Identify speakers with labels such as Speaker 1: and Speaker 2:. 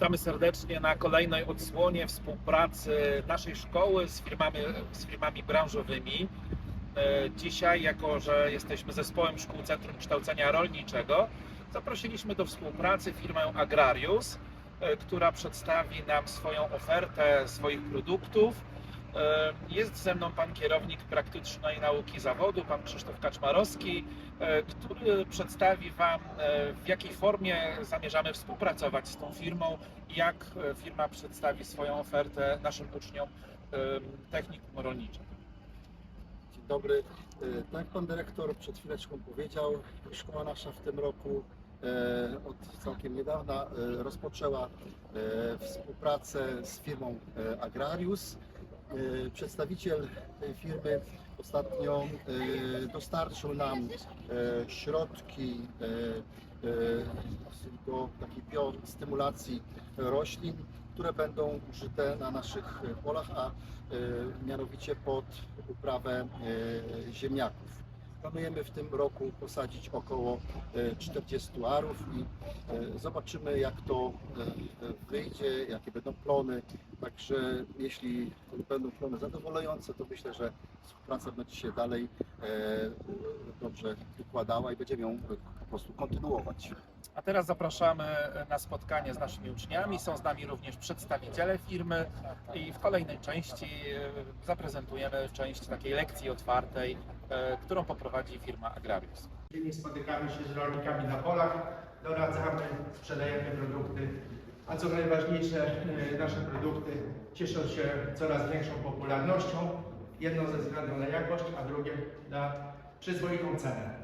Speaker 1: Witamy serdecznie na kolejnej odsłonie współpracy naszej szkoły z firmami, z firmami branżowymi. E, Dzisiaj, jako że jesteśmy zespołem Szkół Centrum Kształcenia Rolniczego, zaprosiliśmy do współpracy firmę Agrarius, e, która przedstawi nam swoją ofertę swoich produktów. E, Jest ze mną pan kierownik praktycznej nauki zawodu, pan Krzysztof Kaczmarowski, e, który przedstawi Wam, e, w jakiej formie zamierzamy współpracować z tą firmą jak firma przedstawi swoją ofertę naszym uczniom technikum rolniczym.
Speaker 2: Dzień dobry. Tak Pan Dyrektor przed chwileczką powiedział, szkoła nasza w tym roku od całkiem niedawna rozpoczęła współpracę z firmą Agrarius. E, Przedstawiciel tej firmy ostatnio e, dostarczył nam e, środki do takiej biostymulacji roślin, które będą użyte na naszych polach, a mianowicie pod uprawę ziemniaków. Planujemy w tym roku posadzić około e, 40 arów i e, zobaczymy jak to e, e, wyjdzie, jakie będą plony. Także jeśli będą plony zadowalające, to myślę, że współpraca będzie się dalej e, dobrze układała i będziemy ją po prostu kontynuować.
Speaker 1: A teraz zapraszamy na spotkanie z naszymi uczniami. Są z nami również przedstawiciele firmy i w kolejnej części e, zaprezentujemy część takiej lekcji otwartej, e, którą poprowadzi firma Agrarius.
Speaker 3: Spotykamy się z rolnikami na polach, doradzamy, sprzedajemy produkty, a co najważniejsze, e, nasze produkty cieszą się coraz większą popularnością. Jedno ze względu na jakość, a drugie na przyzwoitą cenę.